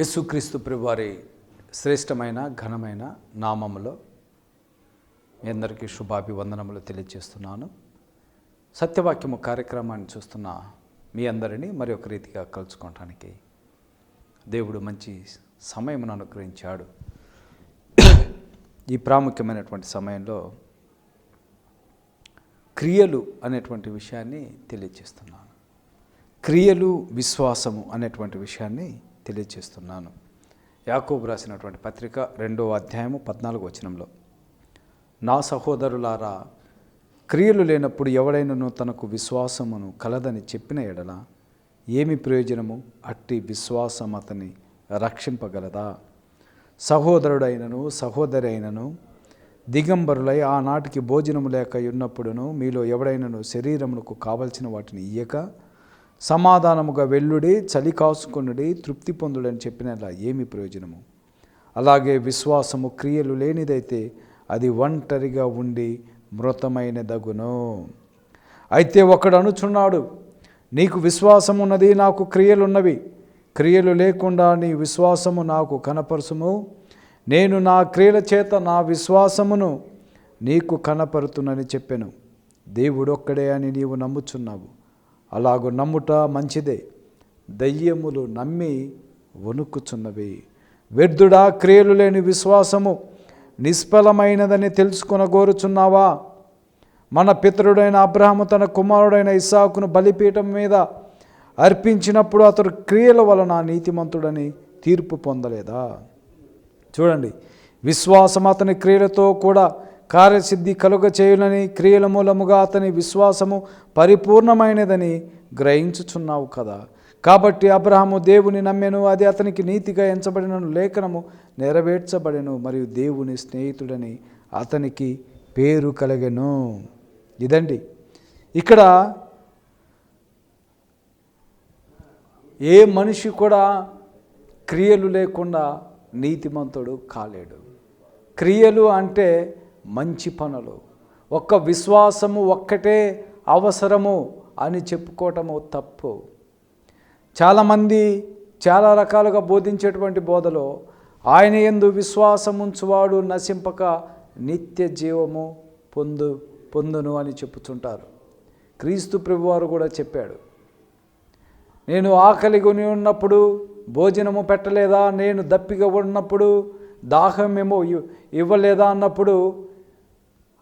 యేసుక్రీస్తు ప్రభువారి శ్రేష్టమైన ఘనమైన నామములో మీ అందరికీ శుభాభివందనములు తెలియజేస్తున్నాను. సత్యవాక్యము కార్యక్రమాన్ని చూస్తున్న మీ అందరినీ మరి ఒక రీతిగా కలుసుకోవటానికి దేవుడు మంచి సమయమును అనుగ్రహించాడు. ఈ ప్రాముఖ్యమైనటువంటి సమయంలో క్రియలు అనేటువంటి విషయాన్ని తెలియజేస్తున్నాను. క్రియలు విశ్వాసము అనేటువంటి విషయాన్ని తెలియజేస్తున్నాను యాకోబు రాసినటువంటి పత్రిక రెండో అధ్యాయము పద్నాలుగు వచనంలో నా సహోదరులారా క్రియలు లేనప్పుడు ఎవడైనను తనకు విశ్వాసమును కలదని చెప్పిన ఎడల ఏమి ప్రయోజనము? అట్టి విశ్వాసం అతని రక్షింపగలదా? సహోదరుడైనను సహోదరి అయినను దిగంబరులై ఆనాటికి భోజనము లేక ఉన్నప్పుడును మీలో ఎవడైనను శరీరమునకు కావలసిన వాటిని ఇయ్యక సమాధానముగా వెల్లుడి చలి కాసుకొనుడి తృప్తి పొందుడని చెప్పినలా ఏమి ప్రయోజనము? అలాగే విశ్వాసము క్రియలు లేనిదైతే అది ఒంటరిగా ఉండి మృతమైనదగును. అయితే ఒకడు అనుచున్నాడు నీకు విశ్వాసం ఉన్నది నాకు క్రియలున్నవి. క్రియలు లేకుండా నీ విశ్వాసము నాకు కనపరుసుము నేను నా క్రియల చేత నా విశ్వాసమును నీకు కనపరుతునని చెప్పాను. దేవుడొక్కడే అని నీవు నమ్ముచున్నావు. అలాగు నమ్ముట మంచిదే. దయ్యములు నమ్మి వణుకుచున్నవి. వ్యర్థుడా క్రియలు లేని విశ్వాసము నిష్ఫలమైనదని తెలుసుకొనగోరుచున్నావా మన పితరుడైన అబ్రహము తన కుమారుడైన ఇస్సాకును బలిపీఠం మీద అర్పించినప్పుడు అతడు క్రియల వలన నీతిమంతుడని తీర్పు పొందలేదా? చూడండి విశ్వాసం అతని క్రియలతో కూడా కార్యసిద్ధి కలుగ చేయునని క్రియల మూలముగా అతని విశ్వాసము పరిపూర్ణమైనదని గ్రహించుచున్నావు కదా. కాబట్టి అబ్రహము దేవుని నమ్మెను అది అతనికి నీతిగా ఎంచబడిన లేఖనము నెరవేర్చబడెను మరియు దేవుని స్నేహితుడని అతనికి పేరు కలగెను. ఇదండి. ఇక్కడ ఏ మనిషి కూడా క్రియలు లేకుండా నీతిమంతుడు కాలేడు. క్రియలు అంటే మంచి పనులు. ఒక్క విశ్వాసము ఒక్కటే అవసరము అని చెప్పుకోవటము తప్పు. చాలామంది చాలా రకాలుగా బోధించేటువంటి బోధలో ఆయన ఎందు విశ్వాసం ఉంచువాడు నశింపక నిత్య జీవము పొందు పొందును అని చెప్పుచుంటారు. క్రీస్తు ప్రభువారు కూడా చెప్పాడు నేను ఆకలి కొని ఉన్నప్పుడు భోజనము పెట్టలేదా? నేను దప్పిగా ఉన్నప్పుడు దాహమేమో ఇవ్వలేదా? అన్నప్పుడు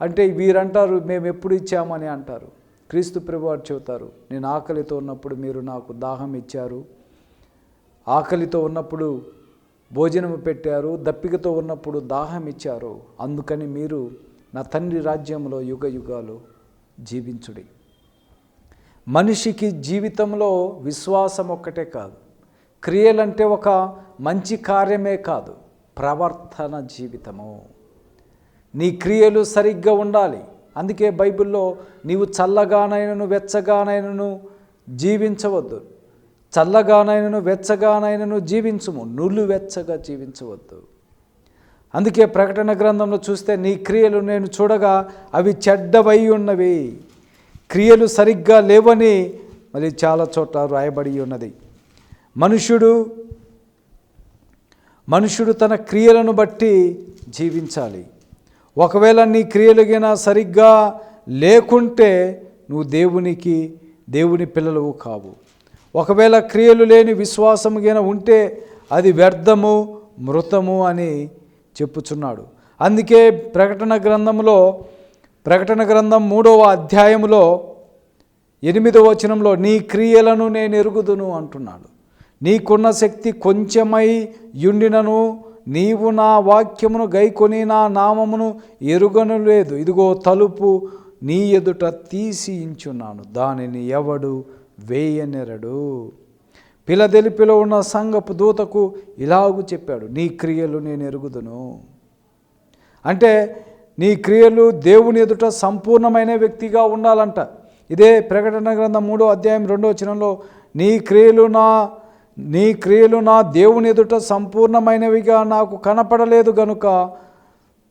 అంటే వీరంటారు మేము ఎప్పుడు ఇచ్చామని అంటారు. క్రీస్తు ప్రభువారు చెబుతారు నేను ఆకలితో ఉన్నప్పుడు మీరు నాకు దాహం ఇచ్చారు. ఆకలితో ఉన్నప్పుడు భోజనము పెట్టారు. దప్పికతో ఉన్నప్పుడు దాహం ఇచ్చారు. అందుకని మీరు నా తండ్రి రాజ్యంలో యుగ యుగాలు జీవించుడి. మనిషికి జీవితంలో విశ్వాసం ఒక్కటే కాదు. క్రియలంటే ఒక మంచి కార్యమే కాదు ప్రవర్తన జీవితము. నీ క్రియలు సరిగ్గా ఉండాలి. అందుకే బైబిల్లో నీవు చల్లగానైనను వెచ్చగానైనను జీవించవద్దు. చల్లగానైనను వెచ్చగానైనను జీవించుము. నులు వెచ్చగా జీవించవద్దు. అందుకే ప్రకటన గ్రంథంలో చూస్తే నీ క్రియలు నేను చూడగా అవి చెడ్డవై ఉన్నవి. క్రియలు సరిగ్గా లేవని మరి చాలా చోట్ల రాయబడి ఉన్నది. మనుషుడు మనుషుడు తన క్రియలను బట్టి జీవించాలి. ఒకవేళ నీ క్రియలుగైనా సరిగ్గా లేకుంటే నువ్వు దేవునికి దేవుని పిల్లలు కావు. ఒకవేళ క్రియలు లేని విశ్వాసముగిన ఉంటే అది వ్యర్థము మృతము అని చెప్పుచున్నాడు. అందుకే ప్రకటన గ్రంథంలో ప్రకటన గ్రంథం మూడవ అధ్యాయములో ఎనిమిదవ వచనంలో నీ క్రియలను నేను ఎరుగుదును అంటున్నాడు. నీకున్న శక్తి కొంచెమై యుండినను నీవు నా వాక్యమును గైకొని నా నామమును ఎరుగను లేదు. ఇదిగో తలుపు నీ ఎదుట తీసి ఇంచున్నాను. దానిని ఎవడు వేయనెరడు? పిలదెలిపిలో ఉన్న సంగపు దూతకు ఇలాగు చెప్పాడు నీ క్రియలు నేను ఎరుగుదును. అంటే నీ క్రియలు దేవుని ఎదుట సంపూర్ణమైన వ్యక్తిగా ఉండాలంట. ఇదే ప్రకటన గ్రంథం మూడో అధ్యాయం రెండో వచనంలో నీ క్రియలు నా నీ క్రియలు నా దేవుని ఎదుట సంపూర్ణమైనవిగా నాకు కనపడలేదు గనుక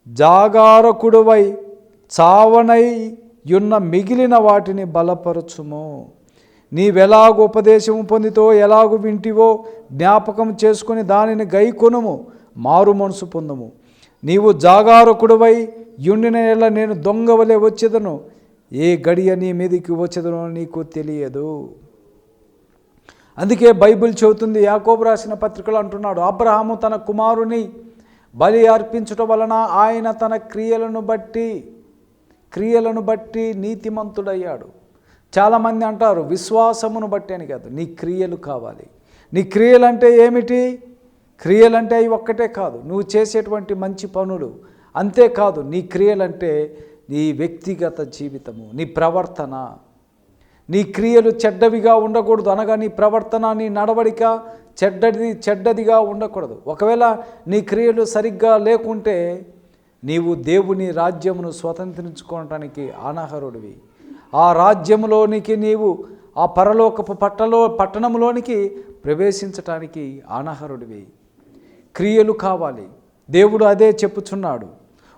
జాగారకుడువై చావనై యున్న మిగిలిన వాటిని బలపరచుము. నీవెలాగు ఉపదేశము పొందితో ఎలాగు వింటివో జ్ఞాపకం చేసుకొని దానిని గైకొనుము మారు మనసు పొందము. నీవు జాగారకుడువై యుండిన ఎల్ల నేను దొంగవలే వచ్చేదను ఏ గడియ నీ మీదికి వచ్చేదనో నీకు తెలియదు. అందుకే బైబిల్ చెబుతుంది యాకోబు రాసిన పత్రికలు అంటున్నాడు అబ్రహాము తన కుమారుని బలి అర్పించటం వలన ఆయన తన క్రియలను బట్టి క్రియలను బట్టి నీతిమంతుడయ్యాడు. చాలామంది అంటారు విశ్వాసమును బట్టి అని కాదు నీ క్రియలు కావాలి. నీ క్రియలు అంటే ఏమిటి? క్రియలంటే అవి ఒక్కటే కాదు నువ్వు చేసేటువంటి మంచి పనులు అంతేకాదు నీ క్రియలంటే నీ వ్యక్తిగత జీవితము నీ ప్రవర్తన. నీ క్రియలు చెడ్డవిగా ఉండకూడదు అనగా నీ ప్రవర్తన నీ నడవడిక చెడ్డది చెడ్డదిగా ఉండకూడదు. ఒకవేళ నీ క్రియలు సరిగ్గా లేకుంటే నీవు దేవుని రాజ్యమును స్వతంత్రించుకోవటానికి అనర్హుడివి ఆ రాజ్యములోనికి నీవు ఆ పరలోకపు పట్టలో పట్టణంలోనికి ప్రవేశించటానికి అనర్హుడివి క్రియలు కావాలి. దేవుడు అదే చెప్పుచున్నాడు.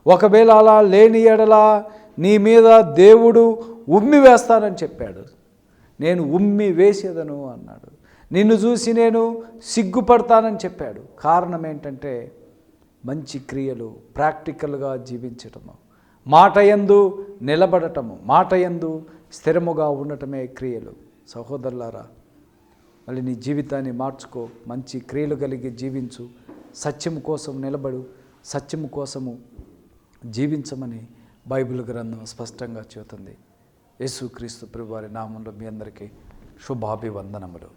ఒకవేళ అలా లేని ఎడలా నీ మీద దేవుడు ఉమ్మి వేస్తానని చెప్పాడు. నేను ఉమ్మి వేసేదను అన్నాడు. నిన్ను చూసి నేను సిగ్గుపడతానని చెప్పాడు. కారణం ఏంటంటే మంచి క్రియలు ప్రాక్టికల్గా జీవించటము. మాట ఎందు నిలబడటము. మాట ఎందు స్థిరముగా ఉండటమే క్రియలు. సహోదరులారా మళ్ళీ నీ జీవితాన్ని మార్చుకో. మంచి క్రియలు కలిగి జీవించు. సత్యం కోసం నిలబడు. సత్యము కోసము జీవించమని బైబిల్ గ్రంథం స్పష్టంగా చెబుతుంది. యేసుక్రీస్తు ప్రభువారి నామంలో మీ అందరికీ శుభాభివందనములు.